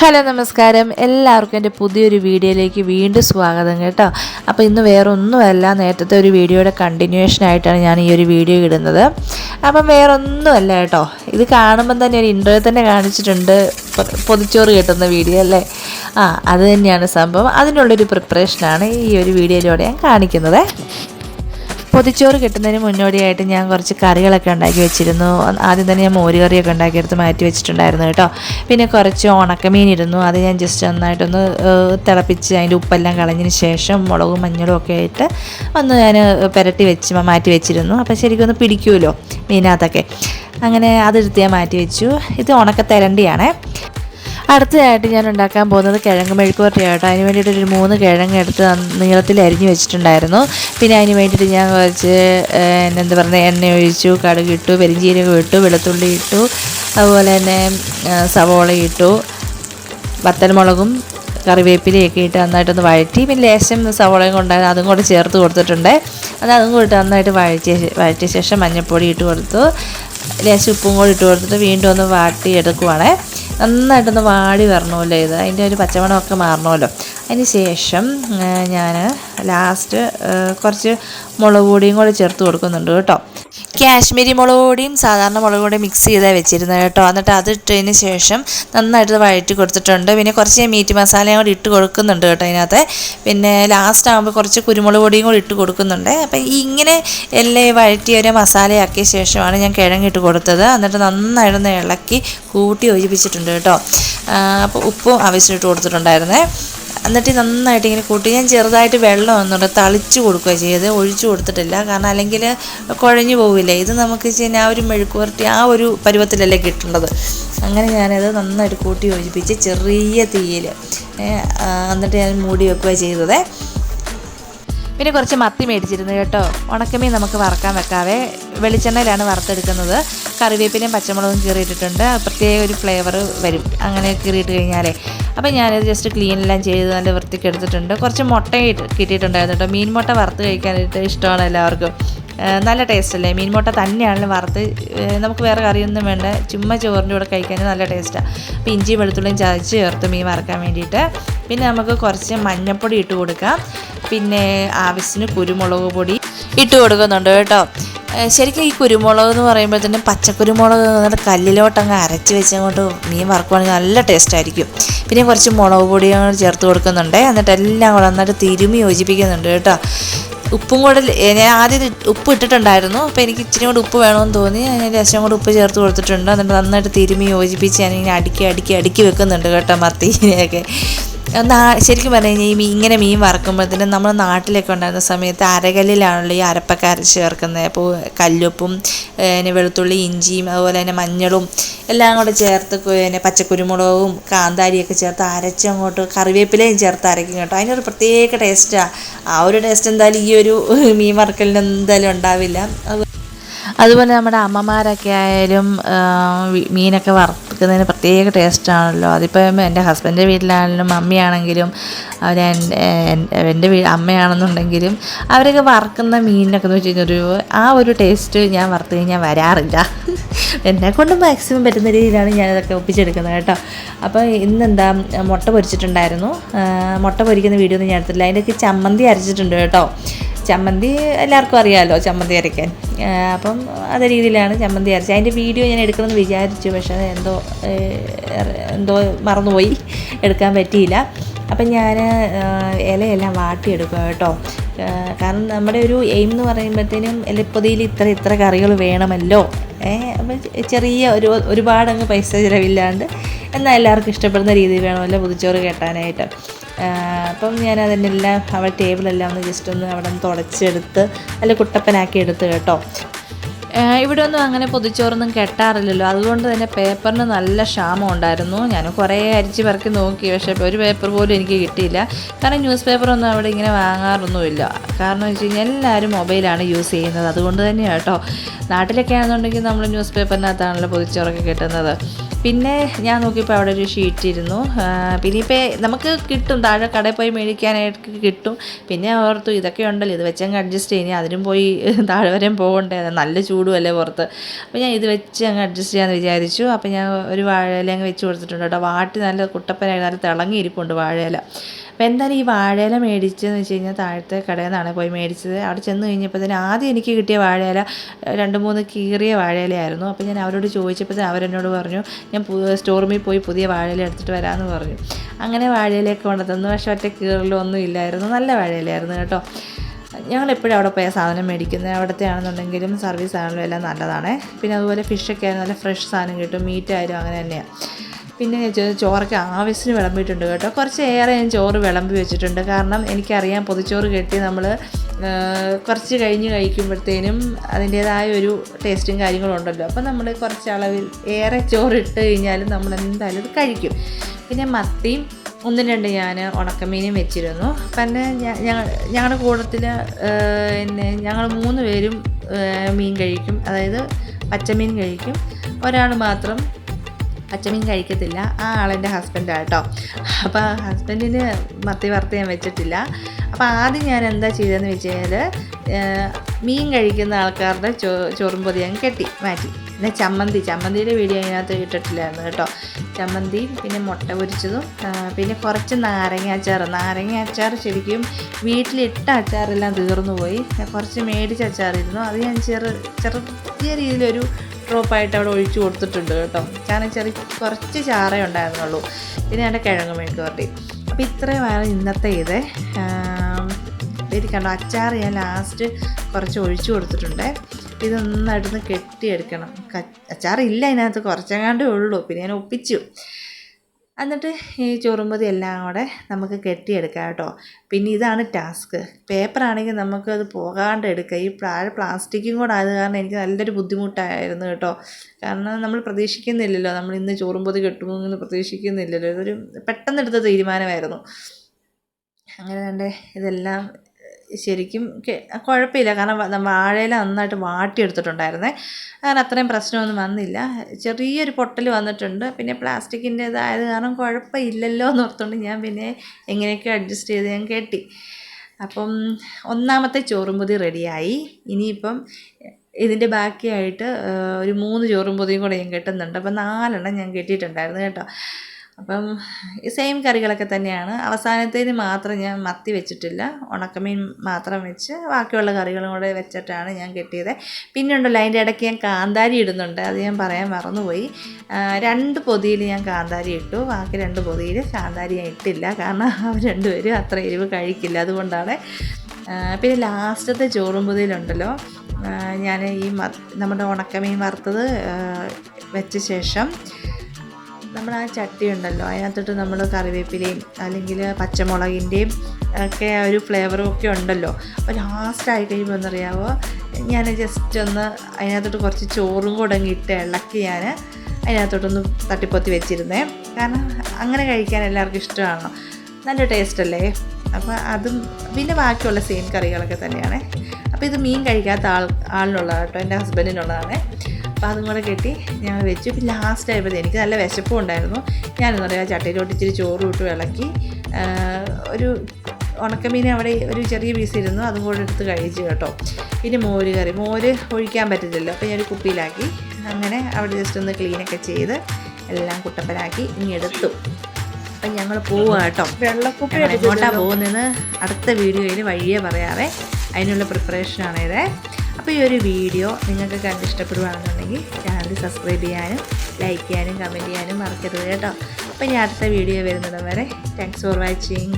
Hello നമസ്കാരം. എല്ലാവർക്കും എന്റെ പുതിയൊരു വീഡിയോയിലേക്ക് വീണ്ടും സ്വാഗതം കേട്ടോ. അപ്പോൾ ഇന്ന് വേറെ ഒന്നുമല്ല നേരത്തെ ഒരു വീഡിയോയുടെ കണ്ടിന്യൂഷൻ ആയിട്ടാണ് ഞാൻ ഈ ഒരു വീഡിയോ ഇടുന്നത്. അപ്പം വേറെ ഒന്നുമല്ല കേട്ടോ. ഇത് കാണുമ്പം തന്നെ ഒരു ഇന്റർവ്യൂ തന്നെ കാണിച്ചിട്ടുണ്ട്. പൊതിച്ചോറ് കിട്ടുന്ന വീഡിയോ അല്ലേ? ആ അത് തന്നെയാണ് സംഭവം. അതിനുള്ളൊരു പ്രിപ്പറേഷനാണ് ഈ ഒരു വീഡിയോയിലൂടെ ഞാൻ കാണിക്കുന്നത്. പൊതിച്ചോറ് കിട്ടുന്നതിന് മുന്നോടിയായിട്ട് ഞാൻ കുറച്ച് കറികളൊക്കെ ഉണ്ടാക്കി വെച്ചിരുന്നു. ആദ്യം തന്നെ ഞാൻ മോര് കറിയൊക്കെ ഉണ്ടാക്കിയെടുത്ത് മാറ്റി വെച്ചിട്ടുണ്ടായിരുന്നു കേട്ടോ. പിന്നെ കുറച്ച് ഉണക്കമീൻ ഇരുന്നു അത് ഞാൻ ജസ്റ്റ് നന്നായിട്ടൊന്ന് തിളപ്പിച്ച് അതിന്റെ ഉപ്പെല്ലാം കളഞ്ഞതിന് ശേഷം മുളകും മഞ്ഞളും ഒക്കെ ആയിട്ട് ഒന്ന് ഞാൻ പുരട്ടി വെച്ച് മാറ്റി വെച്ചിരുന്നു. അപ്പോൾ ശരിക്കും ഒന്ന് പിടിക്കുമല്ലോ മീനകത്തൊക്കെ. അങ്ങനെ അതെടുത്ത് ഞാൻ മാറ്റി വെച്ചു. ഇത് ഉണക്ക തെരണ്ടിയാണേ അടുത്തതായിട്ട് ഞാൻ ഉണ്ടാക്കാൻ പോകുന്നത് കിഴങ്ങ് മെഴുക്കുപുരട്ടി കേട്ടോ അതിന് വേണ്ടിയിട്ട് ഒരു മൂന്ന് കിഴങ്ങ് എടുത്ത് നീളത്തിൽ അരിഞ്ഞ് വെച്ചിട്ടുണ്ടായിരുന്നു. പിന്നെ അതിന് വേണ്ടിയിട്ട് ഞാൻ കുറച്ച് എന്താ പറയുക എണ്ണ ഒഴിച്ചു കടുക് ഇട്ടു പെരിഞ്ചീരകം ഇട്ടു വെളുത്തുള്ളി ഇട്ടു അതുപോലെ തന്നെ സവോള ഇട്ടു വത്തൽമുളകും കറിവേപ്പിലയൊക്കെ ഇട്ട് നന്നായിട്ടൊന്ന് വഴറ്റി പിന്നെ ലേശം സവോളയും കൊണ്ടായിരുന്നു അതും കൂടെ ചേർത്ത് കൊടുത്തിട്ടുണ്ട്. അത് അതും കൂടി നന്നായിട്ട് വഴറ്റിയ വഴറ്റിയ ശേഷം മഞ്ഞൾപ്പൊടി ഇട്ട് കൊടുത്തു. ലേശം ഉപ്പും കൂടി ഇട്ട് കൊടുത്തിട്ട് വീണ്ടും ഒന്ന് വാട്ടി എടുക്കുവാണേ നന്നായിട്ടൊന്ന് വാടി വരണമല്ലോ ഇത്. അതിന്റെ ഒരു പച്ചമണമൊക്കെ മാറണമല്ലോ. അതിന് ശേഷം ഞാൻ ലാസ്റ്റ് കുറച്ച് മുളക് പൊടിയും കൂടി ചേർത്ത് കൊടുക്കുന്നുണ്ട് കേട്ടോ. കാശ്മീരി മുളക് പൊടിയും സാധാരണ മുളക് പൊടിയും മിക്സ് ചെയ്താണ് വെച്ചിരുന്നത് കേട്ടോ. എന്നിട്ട് അത് ഇട്ടതിന് ശേഷം നന്നായിട്ട് വഴറ്റി കൊടുത്തിട്ടുണ്ട്. പിന്നെ കുറച്ച് മീറ്റ് മസാലയും കൂടി ഇട്ട് കൊടുക്കുന്നുണ്ട് കേട്ടോ അതിനകത്ത്. പിന്നെ ലാസ്റ്റ് ആകുമ്പോൾ കുറച്ച് കുരുമുളക് പൊടിയും കൂടി ഇട്ട് കൊടുക്കുന്നുണ്ട്. അപ്പം ഇങ്ങനെ എല്ലാം വഴറ്റി ഒരു മസാലയാക്കിയ ശേഷമാണ് ഞാൻ കിഴങ്ങിട്ട് കൊടുത്തത്. എന്നിട്ട് നന്നായിട്ടൊന്ന് ഇളക്കി കൂട്ടി ഒഴിപ്പിച്ചിട്ടുണ്ട് കേട്ടോ. അപ്പോൾ ഉപ്പും ആവശ്യമായിട്ട് കൊടുത്തിട്ടുണ്ടായിരുന്നേ. എന്നിട്ട് നന്നായിട്ട് ഇങ്ങനെ കൂട്ടി. ഞാൻ ചെറുതായിട്ട് വെള്ളം ഒന്നുണ്ട് തളിച്ച് കൊടുക്കുക ചെയ്ത് ഒഴിച്ചു കൊടുത്തിട്ടില്ല. കാരണം അല്ലെങ്കിൽ കുഴഞ്ഞു പോവില്ലേ. ഇത് നമുക്ക് വെച്ച് ആ ഒരു മെഴുക്ക് പുരട്ടി ആ ഒരു പരുവത്തിലല്ലേ കിട്ടേണ്ടത്. അങ്ങനെ ഞാനത് നന്നായിട്ട് കൂട്ടി യോജിപ്പിച്ച് ചെറിയ തീയിൽ എന്നിട്ട് ഞാൻ മൂടി വെക്കുക ചെയ്തതേ. പിന്നെ കുറച്ച് മത്തി മേടിച്ചിരുന്നു കേട്ടോ. ഉണക്കമീൻ നമുക്ക് വറക്കാൻ വെക്കാവേ. വെളിച്ചെണ്ണയിലാണ് വറുത്തെടുക്കുന്നത്. കറിവേപ്പിലയും പച്ചമുളകും കീറിയിട്ടിട്ടുണ്ട്. പ്രത്യേക ഒരു ഫ്ലേവർ വരും. അങ്ങനെ കീറിയിട്ട് കഴിഞ്ഞാലേ. അപ്പം ഞാനത് ജസ്റ്റ് ക്ലീൻ എല്ലാം ചെയ്ത് നല്ല വൃത്തിക്ക് എടുത്തിട്ടുണ്ട്. കുറച്ച് മുട്ട കിട്ടിയിട്ടുണ്ടായിരുന്നു കേട്ടോ. മീൻ മുട്ട വറുത്ത് കഴിക്കാനായിട്ട് ഇഷ്ടമാണ് എല്ലാവർക്കും. നല്ല ടേസ്റ്റ് അല്ലേ? മീൻ മുട്ട തന്നെയാണല്ലോ വറുത്ത് നമുക്ക് വേറെ കറിയൊന്നും വേണ്ട. ചുമ്മാ ചോറിന്റെ കൂടെ കഴിക്കാൻ നല്ല ടേസ്റ്റാണ് അപ്പോൾ ഇഞ്ചി വെളുത്തുള്ളിയും ചതച്ച് ചേർത്ത് മീൻ വറക്കാൻ വേണ്ടിയിട്ട്. പിന്നെ നമുക്ക് കുറച്ച് മഞ്ഞൾപ്പൊടി ഇട്ട് കൊടുക്കാം. പിന്നെ ആവശ്യത്തിന് കുരുമുളക് പൊടി ഇട്ട് കൊടുക്കുന്നുണ്ട് കേട്ടോ. ശരിക്കും ഈ കുരുമുളക് എന്ന് പറയുമ്പോൾ പറയുമ്പോഴത്തേനും പച്ചക്കുരുമുളക് എന്നിട്ട് കല്ലിലോട്ടങ്ങ് അരച്ച് വെച്ചങ്ങോട്ട് മീൻ വറക്കുവാണെങ്കിൽ നല്ല ടേസ്റ്റായിരിക്കും പിന്നെ കുറച്ച് മുളക് പൊടിയും ചേർത്ത് കൊടുക്കുന്നുണ്ട്. എന്നിട്ട് എല്ലാം കൂടെ നന്നായിട്ട് തിരുമി യോജിപ്പിക്കുന്നുണ്ട് കേട്ടോ. ഉപ്പും കൂടെ ഞാൻ ആദ്യം ഉപ്പ് ഇട്ടിട്ടുണ്ടായിരുന്നു. അപ്പോൾ എനിക്ക് ഇച്ചിരി കൂടെ ഉപ്പ് വേണമെന്ന് തോന്നി. ഞാൻ രസം കൂടെ ഉപ്പ് ചേർത്ത് കൊടുത്തിട്ടുണ്ട്. എന്നിട്ട് നന്നായിട്ട് തിരുമി യോജിപ്പിച്ച് ഞാനിങ്ങനെ അടുക്കി അടുക്കി അടുക്കി വെക്കുന്നുണ്ട് കേട്ടോ മത്തീനെയൊക്കെ ശരിക്കും പറഞ്ഞു കഴിഞ്ഞാൽ ഈ ഇങ്ങനെ മീൻ വറക്കുമ്പോഴത്തേനും നമ്മൾ നാട്ടിലൊക്കെ ഉണ്ടായിരുന്ന സമയത്ത് അരകല്ലിലാണല്ലോ ഈ അരപ്പൊക്കെ ചേർക്കുന്നത് അപ്പോൾ കല്ലുപ്പും പിന്നെ വെളുത്തുള്ളി ഇഞ്ചിയും അതുപോലെ തന്നെ മഞ്ഞളും എല്ലാം കൂടെ ചേർത്ത് പിന്നെ പച്ചക്കുരുമുളകും കാന്താരിയൊക്കെ ചേർത്ത് അരച്ച് അങ്ങോട്ട് കറിവേപ്പിലയും ചേർത്ത് അരയ്ക്കും കേട്ടോ. അതിനൊരു പ്രത്യേക ടേസ്റ്റാണ് ആ ഒരു ടേസ്റ്റ് എന്തായാലും ഈ ഒരു മീൻ വറക്കലിന് എന്തായാലും ഉണ്ടാവില്ല. അതുപോലെ നമ്മുടെ അമ്മമാരൊക്കെ ആയാലും മീനൊക്കെ വി- മീനൊക്കെ വറുക്കുന്നതിന് പ്രത്യേക ടേസ്റ്റാണല്ലോ അതിപ്പം എന്റെ ഹസ്ബൻഡിന്റെ വീട്ടിലാണെങ്കിലും മമ്മിയാണെങ്കിലും അവർ എന്റെ വീ അമ്മയാണെന്നുണ്ടെങ്കിലും അവരൊക്കെ വറുക്കുന്ന മീനിനൊക്കെ എന്ന് വെച്ച് കഴിഞ്ഞാൽ ഒരു ആ ഒരു ടേസ്റ്റ് ഞാൻ വറുത്ത് കഴിഞ്ഞാൽ വരാറില്ല. എന്നെ കൊണ്ട് മാക്സിമം പറ്റുന്ന രീതിയിലാണ് ഞാനതൊക്കെ ഒപ്പിച്ചെടുക്കുന്നത് കേട്ടോ. അപ്പോൾ ഇന്നെന്താ മുട്ട പൊരിച്ചിട്ടുണ്ടായിരുന്നു. മുട്ട പൊരിക്കുന്ന വീഡിയോ ഒന്നും ഞാൻ എടുത്തില്ല അതിന്റെയൊക്കെ ചമ്മന്തി അരച്ചിട്ടുണ്ട് കേട്ടോ. ചമ്മന്തി എല്ലാവർക്കും അറിയാമല്ലോ ചമ്മന്തി അരയ്ക്കാൻ. അപ്പം അതേ രീതിയിലാണ് ചമ്മന്തി അരച്ചത്. അതിന്റെ വീഡിയോ ഞാൻ എടുക്കണമെന്ന് വിചാരിച്ചു പക്ഷേ അത് എന്തോ എന്തോ മറന്നുപോയി. എടുക്കാൻ പറ്റിയില്ല. അപ്പം ഞാൻ ഇലയെല്ലാം വാട്ടിയെടുക്കും കേട്ടോ. കാരണം നമ്മുടെ ഒരു എയിം എന്ന് പറയുമ്പോഴത്തേനും എലിപ്പൊതിയിൽ ഇത്ര ഇത്ര കറികൾ വേണമല്ലോ. ചെറിയ ഒരു ഒരുപാട് അങ്ങ് പൈസ ചിലവില്ലാണ്ട് എന്നാൽ എല്ലാവർക്കും ഇഷ്ടപ്പെടുന്ന രീതിയിൽ വേണമല്ലോ പുതുച്ചോറ് കേട്ടാനായിട്ട്. അപ്പം ഞാൻ അതിനെല്ലാം അവിടെ ടേബിളെല്ലാം ഒന്ന് ജസ്റ്റ് ഒന്ന് അവിടെ നിന്ന് തുടച്ചെടുത്ത് അല്ല കുട്ടപ്പനാക്കി എടുത്ത് കേട്ടോ. ഇവിടെ ഒന്നും അങ്ങനെ പൊതിച്ചോറൊന്നും കെട്ടാറില്ലല്ലോ. അതുകൊണ്ട് തന്നെ പേപ്പറിന് നല്ല ക്ഷാമം ഉണ്ടായിരുന്നു. ഞാൻ കുറേ അരിച്ച് പറക്കി നോക്കി പക്ഷേ ഒരു പേപ്പർ പോലും എനിക്ക് കിട്ടിയില്ല. കാരണം ന്യൂസ് പേപ്പറൊന്നും അവിടെ ഇങ്ങനെ വാങ്ങാറൊന്നുമില്ല. കാരണം വെച്ച് കഴിഞ്ഞാൽ എല്ലാവരും മൊബൈലാണ് യൂസ് ചെയ്യുന്നത്. അതുകൊണ്ട് തന്നെയാണ് കേട്ടോ. നാട്ടിലൊക്കെ ആണെന്നുണ്ടെങ്കിൽ നമ്മൾ ന്യൂസ് പേപ്പറിനകത്താണല്ലോ പൊതിച്ചോറൊക്കെ കിട്ടുന്നത്. പിന്നെ ഞാൻ നോക്കിയപ്പോൾ അവിടെ ഒരു ഷീറ്റ് ഇരുന്നു. പിന്നെ ഇപ്പോൾ നമുക്ക് കിട്ടും. താഴെ കടയിൽ പോയി മേടിക്കാനായിട്ട് കിട്ടും. പിന്നെ ഓർത്തു ഇതൊക്കെ ഉണ്ടല്ലോ. ഇത് വെച്ചങ്ങ് അഡ്ജസ്റ്റ് ചെയ്യുക അതിനും പോയി താഴെ വരെയും പോകണ്ടേ. നല്ല ചൂട് ചൂടുമല്ലേ പുറത്ത്. അപ്പോൾ ഞാൻ ഇത് വെച്ച് അങ്ങ് അഡ്ജസ്റ്റ് ചെയ്യാമെന്ന് വിചാരിച്ചു. അപ്പോൾ ഞാൻ ഒരു വാഴയില അങ്ങ് വെച്ച് കൊടുത്തിട്ടുണ്ട് കേട്ടോ. വാട്ടി നല്ല കുട്ടപ്പനായി നല്ല തിളങ്ങിയിരിപ്പുണ്ട് വാഴയില. അപ്പോൾ എന്തായാലും ഈ വാഴയില മേടിച്ചതെന്ന് വെച്ച് കഴിഞ്ഞാൽ താഴത്തെ കടയിൽ നിന്നാണ് പോയി മേടിച്ചത്. അവിടെ ചെന്ന് കഴിഞ്ഞപ്പോൾ തന്നെ ആദ്യം എനിക്ക് കിട്ടിയ വാഴയില രണ്ട് മൂന്ന് കീറിയ വാഴയിലയായിരുന്നു. അപ്പോൾ ഞാൻ അവരോട് ചോദിച്ചപ്പോൾ തന്നെ അവരെന്നോട് പറഞ്ഞു ഞാൻ സ്റ്റോറൂമിൽ പോയി പുതിയ വാഴയില എടുത്തിട്ട് വരാമെന്ന് പറഞ്ഞു. അങ്ങനെ വാഴയിലയൊക്കെ കൊണ്ടുതന്നു പക്ഷേ ഒറ്റ കീറലൊന്നും ഇല്ലായിരുന്നു. നല്ല വാഴയിലായിരുന്നു കേട്ടോ. ഞങ്ങൾ എപ്പോഴും അവിടെ പോയ സാധനം മേടിക്കുന്നത്. അവിടുത്തെ ആണെന്നുണ്ടെങ്കിലും സർവീസ് ആണെങ്കിലും എല്ലാം നല്ലതാണ്. പിന്നെ അതുപോലെ ഫിഷൊക്കെ ആയാലും നല്ല ഫ്രഷ് സാധനം കിട്ടും. മീറ്റ് ആയാലും അങ്ങനെ തന്നെയാണ് പിന്നെ ചോറൊക്കെ ആവശ്യത്തിന് വിളമ്പിയിട്ടുണ്ട് കേട്ടോ. കുറച്ച് ഏറെ ഞാൻ ചോറ് വിളമ്പി വെച്ചിട്ടുണ്ട്. കാരണം എനിക്കറിയാം പൊതിച്ചോറ് കെട്ടി നമ്മൾ കുറച്ച് കഴിഞ്ഞ് കഴിക്കുമ്പോഴത്തേനും അതിന്റേതായ ഒരു ടേസ്റ്റും കാര്യങ്ങളും ഉണ്ടല്ലോ. അപ്പോൾ നമ്മൾ കുറച്ച് അളവിൽ ഏറെ ചോറ് ഇട്ട് കഴിഞ്ഞാലും നമ്മൾ എന്തായാലും ഇത് കഴിക്കും. പിന്നെ മത്തിയും ഒന്നും രണ്ട് ഞാൻ ഉണക്കമീനും വെച്ചിരുന്നു. പിന്നെ ഞങ്ങളുടെ കൂട്ടത്തിൽ പിന്നെ ഞങ്ങൾ മൂന്ന് പേരും മീൻ കഴിക്കും. അതായത് പച്ചമീൻ കഴിക്കും. ഒരാൾ മാത്രം പച്ചമീൻ കഴിക്കത്തില്ല. ആ ആളെന്റെ ഹസ്ബൻഡാണ് കേട്ടോ അപ്പോൾ ഹസ്ബൻഡിന് മത്തി വറുത്ത് ഞാൻ വെച്ചിട്ടില്ല. അപ്പോൾ ആദ്യം ഞാൻ എന്താ ചെയ്തതെന്ന് വെച്ച് കഴിഞ്ഞാൽ മീൻ കഴിക്കുന്ന ആൾക്കാരുടെ ചോ ചോറും പൊതി ഞാൻ കെട്ടി മാറ്റി. പിന്നെ ചമ്മന്തി ചമ്മന്തിയുടെ വീഡിയോ അതിനകത്ത് ഇട്ടിട്ടില്ലായിരുന്നു കേട്ടോ. ചമ്മന്തി പിന്നെ മുട്ട പൊരിച്ചതും പിന്നെ കുറച്ച് നാരങ്ങ അച്ചാർ നാരങ്ങ അച്ചാർ ശരിക്കും വീട്ടിലിട്ട അച്ചാറെല്ലാം തീർന്നു പോയി. കുറച്ച് മേടിച്ച അച്ചാറിരുന്നു. അത് ഞാൻ ചെറു ചെറിയ രീതിയിലൊരു ഡ്രോപ്പായിട്ട് അവിടെ ഒഴിച്ചു കൊടുത്തിട്ടുണ്ട് കേട്ടോ. കാരണം ചെറിയ കുറച്ച് ചാറേ ഉണ്ടായിരുന്നുള്ളൂ. പിന്നെ എന്റെ കിഴങ്ങ് മെഴുക്ക് വരട്ടി അപ്പോൾ ഇത്രയുമാണ് ഇന്നത്തെ ഇത്. ഇത് കണ്ടോ? അച്ചാർ ഞാൻ ലാസ്റ്റ് കുറച്ച് ഒഴിച്ചു കൊടുത്തിട്ടുണ്ട്. ഇത് നന്നായിട്ടൊന്ന് കെട്ടിയെടുക്കണം. അച്ചാറില്ല അതിനകത്ത് കുറച്ചെങ്ങാണ്ടേ ഉള്ളൂ. പിന്നെ ഞാൻ ഒപ്പിച്ചു. എന്നിട്ട് ഈ ചോറുമ്പതി എല്ലാം കൂടെ നമുക്ക് കെട്ടിയെടുക്കാം കേട്ടോ. പിന്നെ ഇതാണ് ടാസ്ക്. പേപ്പറാണെങ്കിൽ നമുക്കത് പോകാണ്ട് എടുക്കാം. ഈ പ്ലാ പ്ലാസ്റ്റിക്കും കൂടെ ആയത് കാരണം എനിക്ക് നല്ലൊരു ബുദ്ധിമുട്ടായിരുന്നു കേട്ടോ. കാരണം നമ്മൾ പ്രതീക്ഷിക്കുന്നില്ലല്ലോ. നമ്മൾ ഇന്ന് ചോറുമ്പതി കെട്ടുമെന്ന് പ്രതീക്ഷിക്കുന്നില്ലല്ലോ. ഇതൊരു പെട്ടെന്നെടുത്ത തീരുമാനമായിരുന്നു. അങ്ങനെ തന്നെ ഇതെല്ലാം ശരിക്കും കുഴപ്പമില്ല. കാരണം വാഴയില നന്നായിട്ട് വാട്ടിയെടുത്തിട്ടുണ്ടായിരുന്നേ. അങ്ങനെ അത്രയും പ്രശ്നമൊന്നും വന്നില്ല. ചെറിയൊരു പൊട്ടൽ വന്നിട്ടുണ്ട്. പിന്നെ പ്ലാസ്റ്റിക്കിന്റേതായത് കാരണം കുഴപ്പമില്ലല്ലോ എന്ന് ഓർത്തുകൊണ്ട് ഞാൻ പിന്നെ എങ്ങനെയൊക്കെ അഡ്ജസ്റ്റ് ചെയ്ത് ഞാൻ കെട്ടി. അപ്പം ഒന്നാമത്തെ ചോറുംപൊതി റെഡിയായി. ഇനിയിപ്പം ഇതിന്റെ ബാക്കിയായിട്ട് ഒരു മൂന്ന് ചോറും പൊതിയും കൂടെ ഞാൻ കെട്ടുന്നുണ്ട്. അപ്പം നാലെണ്ണം ഞാൻ കെട്ടിയിട്ടുണ്ടായിരുന്നു കേട്ടോ. അപ്പം സെയിം കറികളൊക്കെ തന്നെയാണ്. അവസാനത്തേന് മാത്രം ഞാൻ മത്തി വെച്ചിട്ടില്ല. ഉണക്കമീൻ മാത്രം വെച്ച് ബാക്കിയുള്ള കറികളും കൂടെ വെച്ചിട്ടാണ് ഞാൻ കെട്ടിയത്. പിന്നെ ഉണ്ടല്ലോ അതിന്റെ ഇടയ്ക്ക് ഞാൻ കാന്താരി ഇടുന്നുണ്ട്. അത് ഞാൻ പറയാൻ മറന്നുപോയി. രണ്ട് പൊതിയിൽ ഞാൻ കാന്താരി ഇട്ടു. ബാക്കി രണ്ട് പൊതിയിൽ കാന്താരി ഞാൻ ഇട്ടില്ല. കാരണം അവർ രണ്ടുപേരും അത്ര എരിവ് കഴിക്കില്ല. അതുകൊണ്ടാണ് പിന്നെ ലാസ്റ്റത്തെ ചോറും പൊതിയിലുണ്ടല്ലോ ഞാൻ ഈ നമ്മുടെ ഉണക്കമീൻ വറുത്തത് വെച്ച ശേഷം നമ്മൾ ആ ചട്ടി ഉണ്ടല്ലോ അതിനകത്തോട്ട് നമ്മൾ കറിവേപ്പിലയും അല്ലെങ്കിൽ പച്ചമുളകിന്റെയും ഒക്കെ ആ ഒരു ഫ്ലേവറും ഒക്കെ ഉണ്ടല്ലോ. അപ്പോൾ ലാസ്റ്റ് ആയി കഴിയുമ്പോൾ എന്നറിയാമോ ഞാൻ ജസ്റ്റ് ഒന്ന് അതിനകത്തോട്ട് കുറച്ച് ചോറും കൂടെ ഇട്ട് ഇളക്കി ഞാൻ അതിനകത്തോട്ടൊന്ന് തട്ടിപ്പൊത്തി വെച്ചിരുന്നേ. കാരണം അങ്ങനെ കഴിക്കാൻ എല്ലാവർക്കും ഇഷ്ടമാണോ നല്ല ടേസ്റ്റ് അല്ലേ? അപ്പോൾ അതും പിന്നെ ബാക്കിയുള്ള സെയിം കറികളൊക്കെ തന്നെയാണ്. അപ്പോൾ ഇത് മീൻ കഴിക്കാത്ത ആൾ ആളിനുള്ളതാണ് കേട്ടോ എന്റെ ഹസ്ബൻഡിനുള്ളതാണ്. അപ്പോൾ അതും കൂടെ കെട്ടി ഞങ്ങൾ വെച്ചു. പിന്നെ ലാസ്റ്റ് ആയപ്പോൾ എനിക്ക് നല്ല വിശപ്പും ഉണ്ടായിരുന്നു. ഞാനെന്ന് പറയുക ചട്ടയിലോട്ട് ഇച്ചിരി ചോറ് ഇട്ട് ഇളക്കി. ഒരു ഉണക്കമീൻ അവിടെ ഒരു ചെറിയ പീസ് ഇരുന്നു. അതും കൂടെ എടുത്ത് കഴിച്ചു കേട്ടോ. പിന്നെ മോര് കറി. മോര് ഒഴിക്കാൻ പറ്റില്ലല്ലോ അപ്പോൾ ഞാനൊരു കുപ്പിയിലാക്കി. അങ്ങനെ അവിടെ ജസ്റ്റ് ഒന്ന് ക്ലീനൊക്കെ ചെയ്ത് എല്ലാം കുട്ടപ്പനാക്കി ഇനി എടുത്തു. അപ്പം ഞങ്ങൾ പോവുക കേട്ടോ. വെള്ളക്കുപ്പി എങ്ങോട്ടാണ് പോകുന്നതെന്ന് അടുത്ത വീഡിയോയിൽ വഴിയേ പറയാവേ. അതിനുള്ള പ്രിപ്പറേഷനാണ് ഇത്. അപ്പോൾ ഈ ഒരു വീഡിയോ നിങ്ങൾക്ക് കണ്ട് ഇഷ്ടപ്പെടുകയാണെന്നുണ്ടെങ്കിൽ ചാനൽ സബ്സ്ക്രൈബ് ചെയ്യാനും ലൈക്ക് ചെയ്യാനും കമന്റ് ചെയ്യാനും മറക്കരുത് കേട്ടോ. അപ്പോൾ ഇനി അടുത്ത വീഡിയോ വരുന്നിടം വരെ താങ്ക്സ് ഫോർ വാച്ചിങ്